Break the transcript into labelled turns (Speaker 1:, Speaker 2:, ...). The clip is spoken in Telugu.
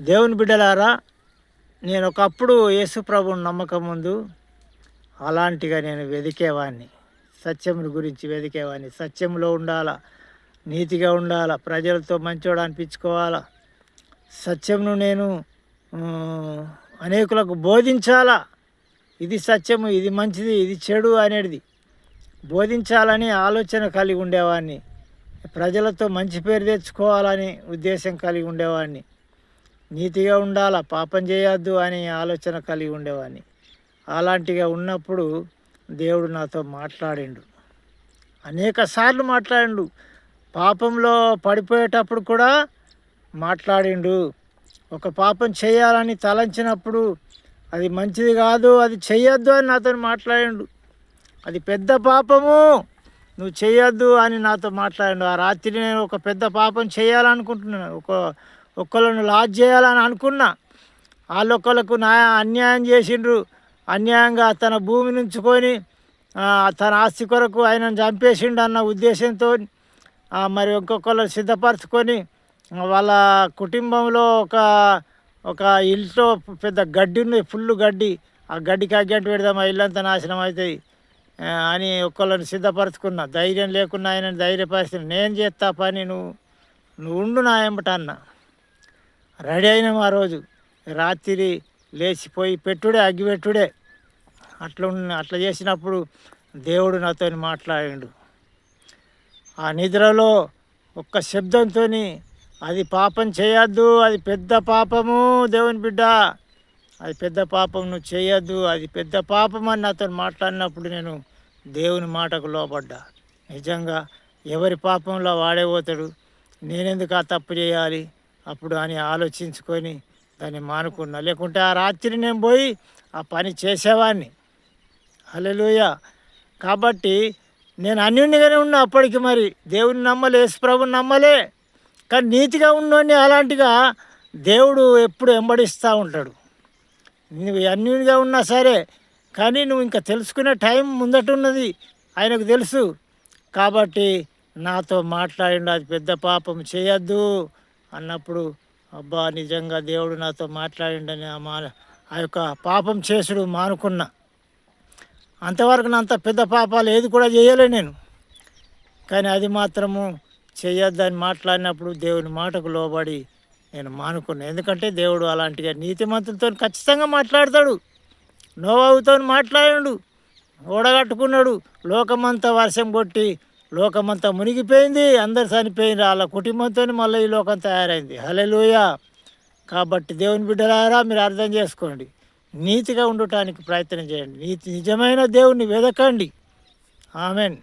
Speaker 1: దేవుని బిడ్డలారా నేను ఒకప్పుడు యేసుప్రభుని నమ్మకం ముందు అలాంటిగా నేను వెదికేవాడిని సత్యముని గురించి వెదికేవాడిని సత్యంలో ఉండాలా నీతిగా ఉండాలా ప్రజలతో మంచోడు అనిపించుకోవాలా సత్యంను నేను అనేకులకు బోధించాలా ఇది సత్యము ఇది మంచిది ఇది చెడు అనేది బోధించాలని ఆలోచన కలిగి ఉండేవాడిని ప్రజలతో మంచి పేరు తెచ్చుకోవాలని ఉద్దేశం కలిగి ఉండేవాడిని నీతిగా ఉండాలా? పాపం చేయొద్దు అనే ఆలోచన కలిగి ఉండేవాడిని అలాంటిగా ఉన్నప్పుడు దేవుడు నాతో మాట్లాడిండు. అనేక సార్లు మాట్లాడిండు. పాపంలో పడిపోయేటప్పుడు కూడా మాట్లాడిండు. ఒక పాపం చేయాలని తలంచినప్పుడు అది మంచిది కాదు అది చెయ్యొద్దు అని నాతో మాట్లాడిండు. అది పెద్ద పాపము నువ్వు చేయొద్దు అని నాతో మాట్లాడిండు. ఆ రాత్రి నేను ఒక పెద్ద పాపం చేయాలనుకుంటున్నాను. ఒక ఒక్కళ్ళను లాజ్ చేయాలని అనుకున్నా. వాళ్ళొక్కళ్ళకు నా అన్యాయం చేసిండ్రు. అన్యాయంగా తన భూమి నుంచుకొని తన ఆస్తి కొరకు ఆయనను చంపేసిండు అన్న ఉద్దేశంతో మరి ఇంకొకళ్ళు సిద్ధపరచుకొని వాళ్ళ కుటుంబంలో ఒక ఒక ఇల్లుతో పెద్ద గడ్డి ఉంది ఫుల్ గడ్డి. ఆ గడ్డికి అగ్గంటు పెడదాం ఆ ఇల్లంతా నాశనం అవుతుంది అని ఒక్కళ్ళని సిద్ధపరచుకున్నా. ధైర్యం లేకున్నా ఆయన ధైర్యపరిచిన నేను చేస్తా పని నువ్వు నువ్వు ఉండు నా ఎంబట అన్న. రెడీ అయినాం ఆ రోజు. రాత్రి లేచిపోయి పెట్టుడే అగ్గిపెట్టుడే. అట్లా ఉన్న అట్లా చేసినప్పుడు దేవుడు నాతో మాట్లాడిండు. ఆ నిద్రలో ఒక్క శబ్దంతో అది పాపం చేయొద్దు అది పెద్ద పాపము దేవుని బిడ్డ. అది పెద్ద పాపం నువ్వు చేయొద్దు అది పెద్ద పాపం అని నాతో మాట్లాడినప్పుడు నేను దేవుని మాటకు లోపడ్డా నిజంగా ఎవరి పాపంలో వాడే పోతాడు? నేనెందుకు ఆ తప్పు చేయాలి? అప్పుడు అని ఆలోచించుకొని దాన్ని మానుకున్నా. లేకుంటే ఆ రాత్రి నేను పోయి ఆ పని చేసేవాడిని హల్లెలూయ. కాబట్టి నేను అన్యునిగానే ఉన్నా అప్పటికి మరి. దేవుని నమ్మలే యేసుప్రభుని నమ్మలే. కానీ నీతిగా ఉన్నోడిని అలాంటిగా దేవుడు ఎప్పుడు వెంబడిస్తూ ఉంటాడు. నువ్వు అన్యునిగా ఉన్నా సరే కానీ నువ్వు ఇంకా తెలుసుకునే టైం ముందటున్నది ఆయనకు తెలుసు. కాబట్టి నాతో మాట్లాడిండు అది పెద్ద పాపం చేయొద్దు. అన్నప్పుడు అబ్బా నిజంగా దేవుడు నాతో మాట్లాడిండని ఆ మా ఆ యొక్క పాపం చేసుడు మానుకున్నా. అంతవరకు నా అంత పెద్ద పాపాలు ఏది కూడా చేయలే నేను. కానీ అది మాత్రము చేయొద్దని మాట్లాడినప్పుడు దేవుని మాటకు లోబడి నేను మానుకున్నాను ఎందుకంటే దేవుడు అలాంటిగా నీతిమంతులతో ఖచ్చితంగా మాట్లాడతాడు. నోవావుతో మాట్లాడాడు. ఓడగట్టుకున్నాడు. లోకమంతా వర్షం కొట్టి లోకమంతా మునిగిపోయింది అందరు చనిపోయింది వాళ్ళ కుటుంబంతో మళ్ళీ ఈ లోకం తయారైంది. హలెలుయ కాబట్టి దేవుని బిడ్డలారా మీరు అర్థం చేసుకోండి. నీతిగా ఉండటానికి ప్రయత్నం చేయండి. నీతి నిజమైన దేవుణ్ణి వెదకండి. ఆమెన్.